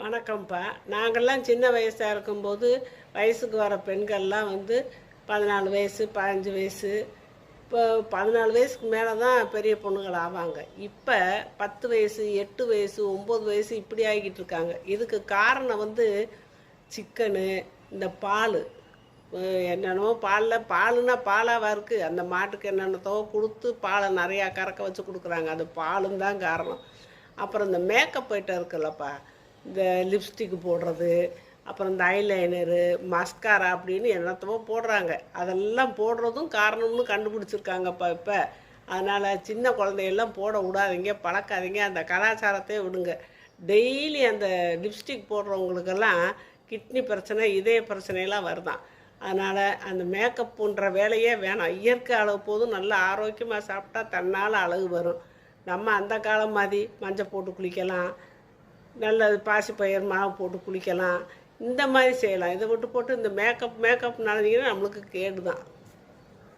வணக்கம்ப்பா. நாங்கள்லாம் சின்ன வயசாக இருக்கும்போது வயசுக்கு வர பெண்கள்லாம் வந்து பதினாலு வயசு பதினஞ்சு வயசு இப்போ பதினாலு வயசுக்கு மேலே தான் பெரிய பொண்ணுகள் ஆவாங்க. இப்போ பத்து வயசு எட்டு வயசு ஒம்பது வயசு இப்படி ஆகிக்கிட்டு இருக்காங்க. இதுக்கு காரணம் வந்து சிக்கனு இந்த பால். என்னென்னமோ பாலில் பாலுன்னா பாலாவாக இருக்குது அந்த மாட்டுக்கு என்னென்னத்தோ கொடுத்து பாலை நிறையா கறக்க வச்சு கொடுக்குறாங்க. அது பாலும் தான் காரணம். அப்புறம் இந்த மேக்கப் ஐட்டம் இருக்குல்லப்பா. இந்த லிப்ஸ்டிக் போடுறது அப்புறம் இந்த ஐலைனரு மஸ்காரா அப்படின்னு என்னத்தவோ போடுறாங்க. அதெல்லாம் போடுறதும் காரணம்னு கண்டுபிடிச்சிருக்காங்கப்பா இப்போ அதனால் சின்ன குழந்தையெல்லாம் போட விடாதீங்க பழக்காதீங்க அந்த கலாச்சாரத்தையே விடுங்க. டெய்லி அந்த லிப்ஸ்டிக் போடுறவங்களுக்கெல்லாம் கிட்னி பிரச்சனை இதய பிரச்சனையெல்லாம் வருதான். அதனால் அந்த மேக்கப்புன்ற வேலையே வேணாம். இயற்கை அளவு போதும் நல்ல ஆரோக்கியமாக சாப்பிட்டா தன்னால் அழகு வரும். நம்ம அந்த காலம் மாதிரி மஞ்சள் போட்டு குளிக்கலாம். நல்ல பாசிப்பயிர் மாவு போட்டு குளிக்கலாம். இந்த மாதிரி செய்யலாம். இதை விட்டு போட்டு இந்த மேக்கப் மேக்கப் நடந்தீங்கன்னா நம்மளுக்கு கேடு தான்